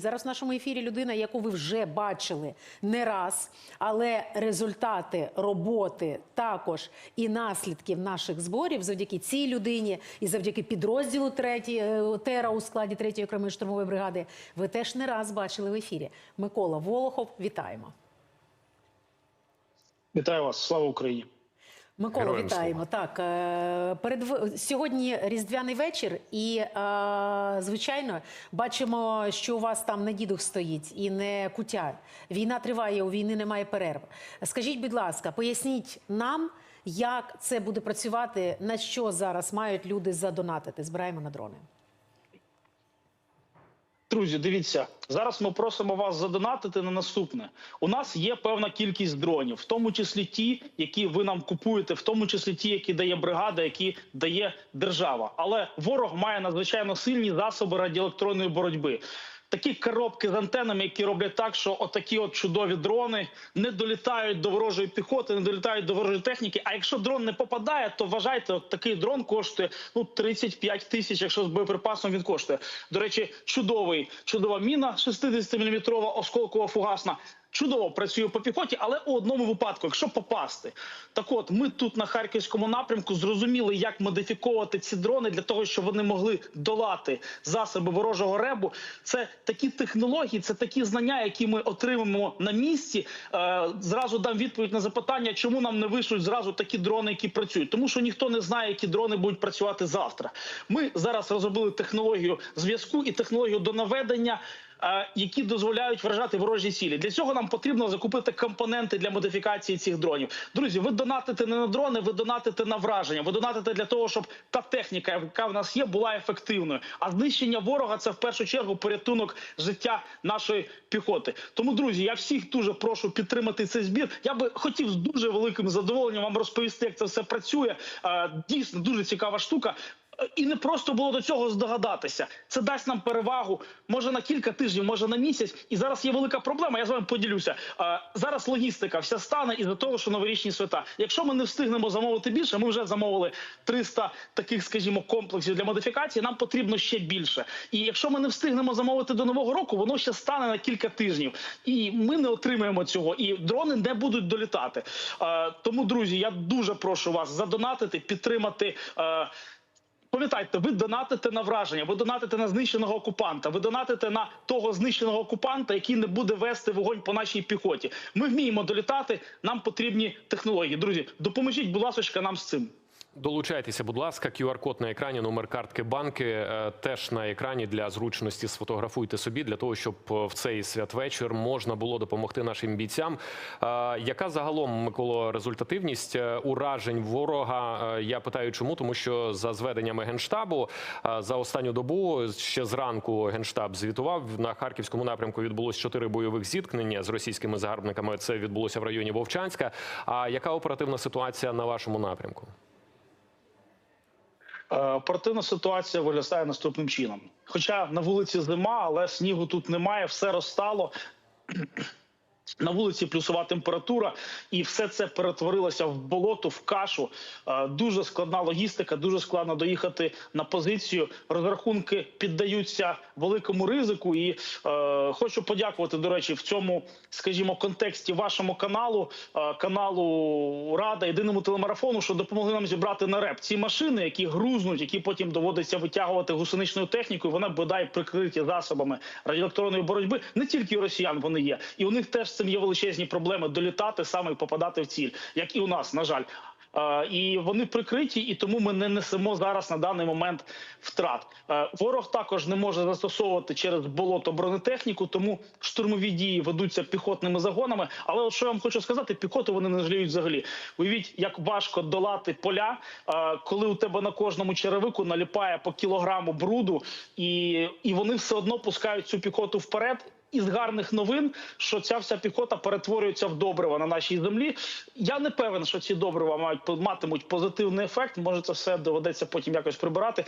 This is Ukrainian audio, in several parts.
Зараз в нашому ефірі людина, яку ви вже бачили не раз, але результати роботи також і наслідків наших зборів завдяки цій людині і завдяки підрозділу е, тера у складі третьої окремої штурмової бригади. Ви теж не раз бачили в ефірі. Микола Волохов, вітаємо. Вітаю вас, слава Україні. Микола, Героям вітаємо. Так е, перед сьогодні різдвяний вечір, і е, звичайно бачимо, що у вас там не дідух стоїть і не кутя. Війна триває, у війни немає перерв. Скажіть, будь ласка, поясніть нам, як це буде працювати, на що зараз мають люди задонатити. Збираємо на дрони. Друзі, дивіться, зараз ми просимо вас задонатити на наступне. У нас є певна кількість дронів, в тому числі ті, які ви нам купуєте, в тому числі ті, які дає бригада, які дає держава. Але ворог має надзвичайно сильні засоби радіоелектронної боротьби. Такі коробки з антенами, які роблять так, що отакі от чудові дрони не долітають до ворожої піхоти, не долітають до ворожої техніки. А якщо дрон не попадає, то вважайте, от такий дрон коштує ну 35 тисяч, якщо з боєприпасом він коштує. До речі, чудовий чудова міна 60-мм осколкова фугасна. Чудово працює по піхоті, але у одному випадку, якщо попасти, так от ми тут на харківському напрямку зрозуміли, як модифіковувати ці дрони для того, щоб вони могли долати засоби ворожого ребу. Це такі технології, це такі знання, які ми отримаємо на місці. Е, зразу дам відповідь на запитання, чому нам не вийшли зразу такі дрони, які працюють, тому що ніхто не знає, які дрони будуть працювати завтра. Ми зараз розробили технологію зв'язку і технологію до наведення е, які дозволяють вражати ворожі цілі. Для цього нам потрібно закупити компоненти для модифікації цих дронів. Друзі, ви донатите не на дрони, ви донатите на враження. Ви донатите для того, щоб та техніка, яка в нас є, була ефективною. А знищення ворога це в першу чергу порятунок життя нашої піхоти. Тому, друзі, я всіх дуже прошу підтримати цей збір. Я би хотів з дуже великим задоволенням вам розповісти, як це все працює. Е, Дійсно, дуже цікава штука. І не просто було до цього здогадатися. Це дасть нам перевагу, може на кілька тижнів, може на місяць. І зараз є велика проблема. Я з вами поділюся. Зараз логістика вся стане із-за того, що новорічні свята. Якщо ми не встигнемо замовити більше, ми вже замовили 300 таких, скажімо, комплексів для модифікації. Нам потрібно ще більше. І якщо ми не встигнемо замовити до нового року, воно ще стане на кілька тижнів. І ми не отримаємо цього. І дрони не будуть долітати. Тому, друзі, я дуже прошу вас задонатити, підтримати. Пам'ятайте, ви донатите на враження, ви донатите на знищеного окупанта, ви донатите на того знищеного окупанта, який не буде вести вогонь по нашій піхоті. Ми вміємо долітати. Нам потрібні технології. Друзі, допоможіть, будь ласка, нам з цим. Долучайтеся, будь ласка, QR-код на екрані, номер картки банки е, теж на екрані для зручності. Сфотографуйте собі для того, щоб е, в цей святвечір можна було допомогти нашим бійцям. Е, Яка загалом Миколо результативність уражень ворога? Я питаю, чому тому, що за зведеннями генштабу за останню добу ще зранку генштаб звітував на харківському напрямку. Відбулось чотири бойових зіткнення з російськими загарбниками. Це відбулося в районі Вовчанська. А яка оперативна ситуація на вашому напрямку? Е, ситуація виглядає наступним чином. Хоча на вулиці зима, але снігу тут немає, все розстало. На вулиці плюсова температура, і все це перетворилося в болото, в кашу. Е, Дуже складна логістика, дуже складно доїхати на позицію. Розрахунки піддаються великому ризику. І е, хочу подякувати, до речі, в цьому, скажімо, контексті вашому каналу, е, каналу Рада, єдиному телемарафону, що допомогли нам зібрати на реп ці машини, які грузнуть, які потім доводиться витягувати гусеничною технікою. Вона бодай прикриті засобами радіоелектронної боротьби. Не тільки росіян вони є, і у них теж цим є величезні проблеми долітати саме і попадати в ціль, як і у нас, на жаль. Е, І вони прикриті, і тому ми не несемо зараз на даний момент втрат. Е, Ворог також не може застосовувати через болото бронетехніку, тому штурмові дії ведуться піхотними загонами. Але от що я вам хочу сказати, піхоту вони не жаліють взагалі. Уявіть, як важко долати поля, е, коли у тебе на кожному черевику наліпає по кілограму бруду, і, і вони все одно пускають цю піхоту вперед. Із гарних новин, що ця вся піхота перетворюється в добрива на нашій землі. Я не певен, що ці добрива мають матимуть позитивний ефект. Може, це все доведеться потім якось прибирати.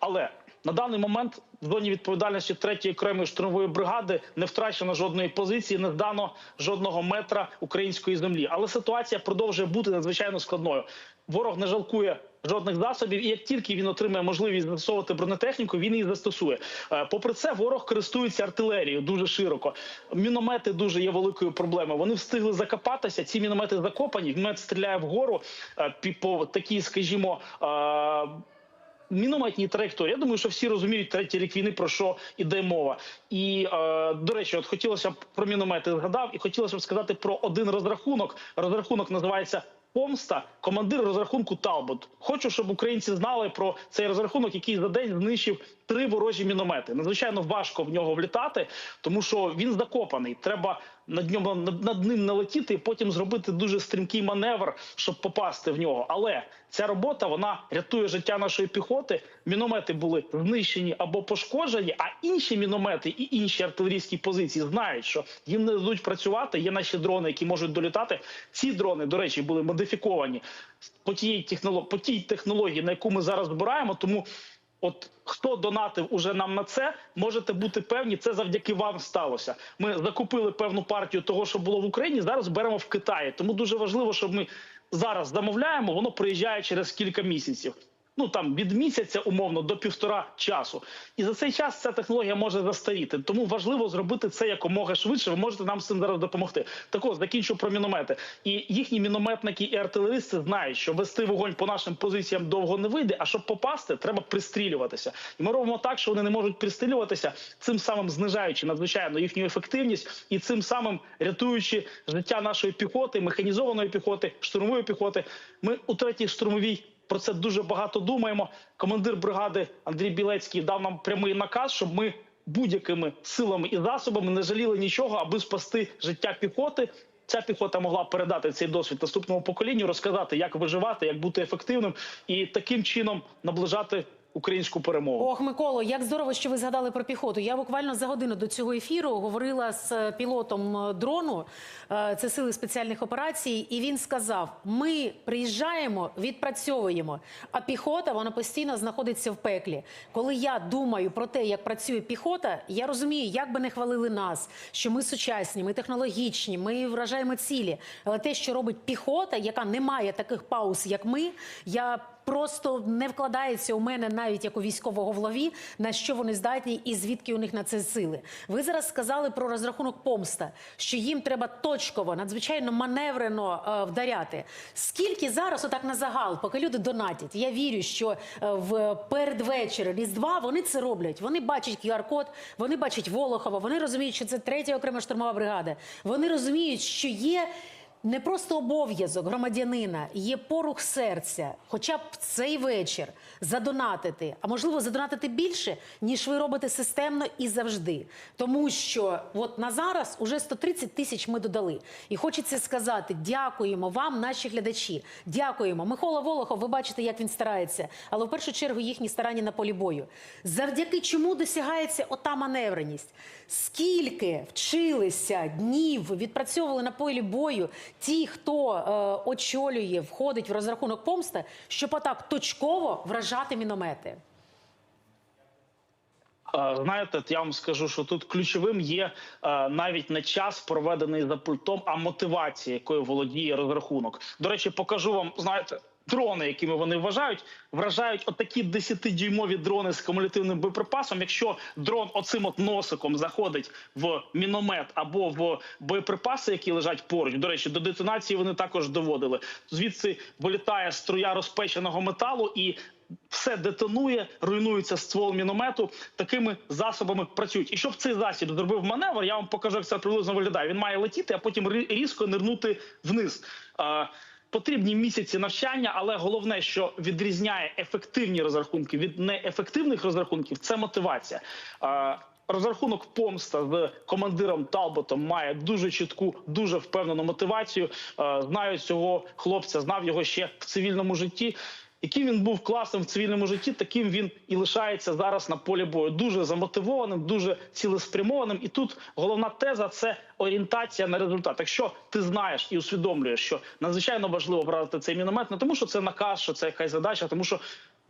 Але на даний момент в зоні відповідальності третьої окремої штурмової бригади не втрачено жодної позиції, не здано жодного метра української землі. Але ситуація продовжує бути надзвичайно складною. Ворог не жалкує жодних засобів. І як тільки він отримає можливість застосовувати бронетехніку, він її застосує. Е, Попри це, ворог користується артилерією дуже широко. Міномети дуже є великою проблемою. Вони встигли закопатися. Ці міномети закопані. Міномет стріляє вгору е, по такій, скажімо. Мінометній траєкторії. Я думаю, що всі розуміють третій рік війни про що іде мова. І е, до речі, от хотілося б про міномети згадав, і хотілося б сказати про один розрахунок. Розрахунок називається. Помста, командир розрахунку Талбот. Хочу, щоб українці знали про цей розрахунок, який за день знищив три ворожі міномети. Надзвичайно важко в нього влітати, тому що він закопаний. Треба над ньому над, ним налетіти і потім зробити дуже стрімкий маневр, щоб попасти в нього. Але ця робота вона рятує життя нашої піхоти. Міномети були знищені або пошкоджені, а інші міномети і інші артилерійські позиції знають, що їм не дадуть працювати. Є наші дрони, які можуть долітати. Ці дрони, до речі, були модифіковані по тієї технолог... по тій технології, на яку ми зараз збираємо. Тому От хто донатив уже нам на це, можете бути певні, це завдяки вам сталося. Ми закупили певну партію того, що було в Україні. Зараз беремо в Китаї. Тому дуже важливо, щоб ми зараз замовляємо. Воно приїжджає через кілька місяців. Ну там від місяця умовно до півтора часу, і за цей час ця технологія може застаріти. Тому важливо зробити це якомога швидше. Ви можете нам цим зараз допомогти. Так от, закінчу про міномети. І їхні мінометники і артилеристи знають, що вести вогонь по нашим позиціям довго не вийде. А щоб попасти, треба пристрілюватися. І ми робимо так, що вони не можуть пристрілюватися, цим самим знижаючи надзвичайно їхню ефективність і цим самим рятуючи життя нашої піхоти, механізованої піхоти, штурмової піхоти. Ми у третій штурмовій про це дуже багато думаємо. Командир бригади Андрій Білецький дав нам прямий наказ, щоб ми будь-якими силами і засобами не жаліли нічого, аби спасти життя піхоти. Ця піхота могла передати цей досвід наступному поколінню, розказати, як виживати, як бути ефективним і таким чином наближати українську перемогу. Ох, Миколо, як здорово, що ви згадали про піхоту. Я буквально за годину до цього ефіру говорила з е, пілотом е, дрону, е, це сили спеціальних операцій, і він сказав: ми приїжджаємо, відпрацьовуємо, а піхота вона постійно знаходиться в пеклі. Коли я думаю про те, як працює піхота, я розумію, як би не хвалили нас, що ми сучасні, ми технологічні, ми вражаємо цілі. Але те, що робить піхота, яка не має таких пауз, як ми, я просто не вкладається у мене навіть як у військового в голові, на що вони здатні і звідки у них на це сили. Ви зараз сказали про розрахунок помста, що їм треба точково, надзвичайно маневрено е, вдаряти. Скільки зараз, отак на загал, поки люди донатять, я вірю, що е, в передвечір Різдва вони це роблять. Вони бачать QR-код, вони бачать Волохова, вони розуміють, що це третя окрема штурмова бригада. Вони розуміють, що є не просто обов'язок громадянина, є порух серця, хоча б цей вечір задонатити, а можливо задонатити більше, ніж ви робите системно і завжди. Тому що от на зараз уже 130 тисяч ми додали. І хочеться сказати: дякуємо вам, наші глядачі. Дякуємо. Микола Волохов, ви бачите, як він старається, але в першу чергу їхні старання на полі бою. Завдяки чому досягається ота маневреність? Скільки вчилися днів, відпрацьовували на полі бою ті, хто е, очолює, входить в розрахунок помсти, щоб отак точково вражати міномети. Знаєте, я вам скажу, що тут ключовим є е, навіть не час проведений за пультом, а мотивація, якою володіє розрахунок. До речі, покажу вам, знаєте. Дрони, якими вони вважають, вражають отакі 10-дюймові дрони з кумулятивним боєприпасом. Якщо дрон оцим от носиком заходить в міномет або в боєприпаси, які лежать поруч. До речі, до детонації вони також доводили. Звідси вилітає струя розпеченого металу і все детонує, руйнується ствол міномету. Такими засобами працюють. І щоб цей засіб зробив маневр, я вам покажу, як це приблизно виглядає. Він має летіти, а потім рі- різко нирнути вниз. Потрібні місяці навчання, але головне, що відрізняє ефективні розрахунки від неефективних розрахунків, це мотивація. Розрахунок помста з командиром Талботом має дуже чітку, дуже впевнену мотивацію. Знаю цього хлопця, знав його ще в цивільному житті. Яким він був класним в цивільному житті, таким він і лишається зараз на полі бою. Дуже замотивованим, дуже цілеспрямованим. І тут головна теза це орієнтація на результат. Якщо ти знаєш і усвідомлюєш, що надзвичайно важливо брати цей міномет, не тому, що це наказ, що це якась задача, а тому що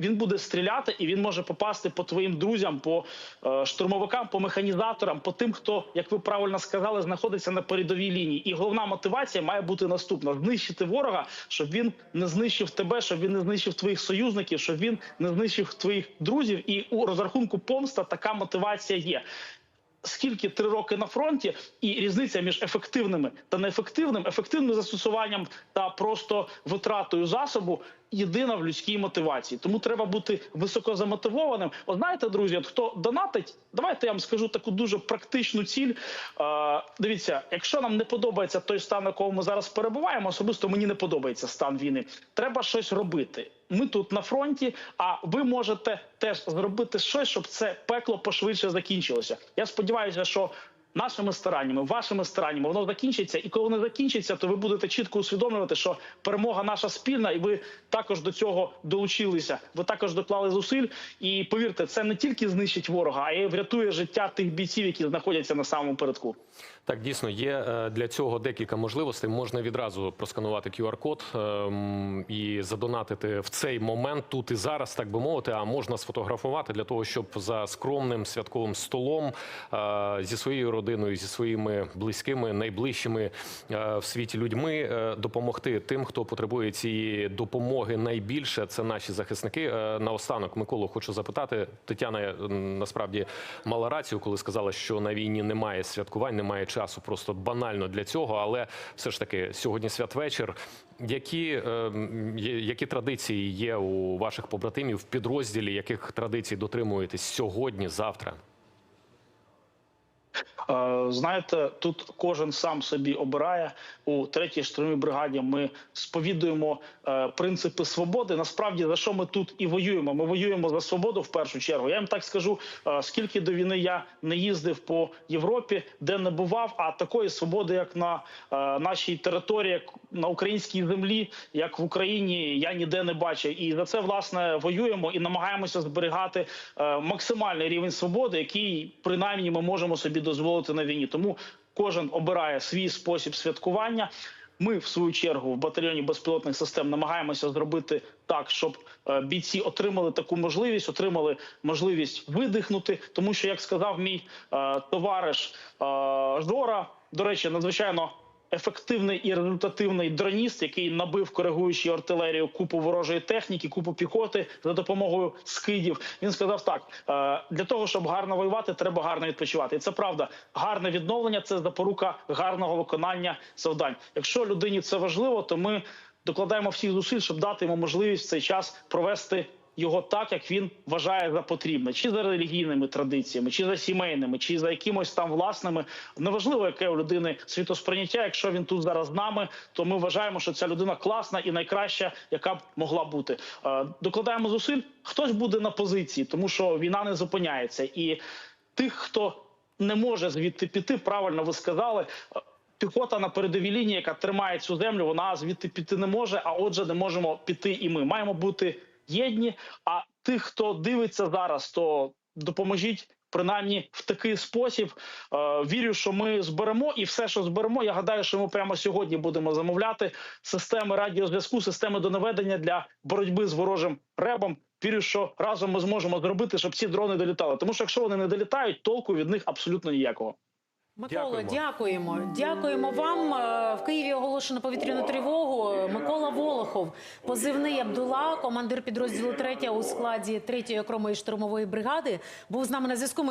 він буде стріляти і він може попасти по твоїм друзям, по е, штурмовикам, по механізаторам, по тим, хто, як ви правильно сказали, знаходиться на передовій лінії. І головна мотивація має бути наступна: знищити ворога, щоб він не знищив тебе, щоб він не знищив твоїх союзників, щоб він не знищив твоїх друзів. І у розрахунку помста така мотивація є скільки три роки на фронті, і різниця між ефективними та неефективним, ефективним застосуванням та просто витратою засобу єдина в людській мотивації. Тому треба бути високозамотивованим. От знаєте, друзі, от хто донатить, давайте я вам скажу таку дуже практичну ціль. Е, дивіться, якщо нам не подобається той стан, на якому ми зараз перебуваємо, особисто мені не подобається стан війни. Треба щось робити. Ми тут на фронті, а ви можете теж зробити щось, щоб це пекло пошвидше закінчилося. Я сподіваюся, що нашими стараннями, вашими стараннями воно закінчиться. І коли воно закінчиться, то ви будете чітко усвідомлювати, що перемога наша спільна, і ви також до цього долучилися. Ви також доклали зусиль. І повірте, це не тільки знищить ворога, а й врятує життя тих бійців, які знаходяться на самому передку. Так, дійсно, є е, для цього декілька можливостей. Можна відразу просканувати QR-код ем, і задонатити в цей момент тут і зараз, так би мовити. А можна сфотографувати для того, щоб за скромним святковим столом е, зі своєю родиною, зі своїми близькими, найближчими е, в світі людьми е, допомогти тим, хто потребує цієї допомоги найбільше. Це наші захисники. Е, Наостанок, Миколу, хочу запитати. Тетяна насправді мала рацію, коли сказала, що на війні немає святкувань, немає часу просто банально для цього. Але все ж таки сьогодні святвечір. Які, які традиції є у ваших побратимів в підрозділі? Яких традицій дотримуєтесь сьогодні, завтра? Е, Знаєте, тут кожен сам собі обирає у третій штурмовій бригаді. Ми сповідуємо е, принципи свободи. Насправді за що ми тут і воюємо? Ми воюємо за свободу в першу чергу. Я їм так скажу, е, скільки до війни я не їздив по Європі, де не бував. А такої свободи, як на нашій території, на українській землі, як в Україні, я ніде не бачив. І за це власне воюємо і намагаємося зберігати е, максимальний рівень свободи, який принаймні ми можемо собі дозволити на війні. Тому кожен обирає свій спосіб святкування. Ми, в свою чергу, в батальйоні безпілотних систем намагаємося зробити так, щоб е, бійці отримали таку можливість, отримали можливість видихнути. Тому що, як сказав мій е, товариш е, Жора, до речі, надзвичайно ефективний і результативний дроніст, який набив коригуючи артилерію купу ворожої техніки, купу піхоти за допомогою скидів. Він сказав так: е, для того, щоб гарно воювати, треба гарно відпочивати. І це правда. Гарне відновлення це запорука гарного виконання завдань. Якщо людині це важливо, то ми докладаємо всіх зусиль, щоб дати йому можливість в цей час провести. Його так, як він вважає за потрібне, чи за релігійними традиціями, чи за сімейними, чи за якимось там власними. Неважливо, яке у людини світосприйняття. Якщо він тут зараз з нами, то ми вважаємо, що ця людина класна і найкраща, яка б могла бути. Е, Докладаємо зусиль. Хтось буде на позиції, тому що війна не зупиняється, і тих, хто не може звідти піти, правильно ви сказали. е, Піхота на передовій лінії, яка тримає цю землю, вона звідти піти не може. А отже, не можемо піти і ми. Маємо бути єдні. А тих, хто дивиться зараз, то допоможіть. Принаймні в такий спосіб Е, вірю, що ми зберемо, і все, що зберемо, я гадаю, що ми прямо сьогодні будемо замовляти системи радіозв'язку, системи донаведення для боротьби з ворожим ребом. Вірю, що разом ми зможемо зробити, щоб ці дрони долітали. Тому що якщо вони не долітають, толку від них абсолютно ніякого. Микола, Дякуємо. дякуємо. Вам. Е, В Києві оголошено повітряну тривогу. Микола Волохов, позивний Абдула, командир підрозділу 3 у складі 3-ї окремої штурмової бригади, був з нами на зв'язку.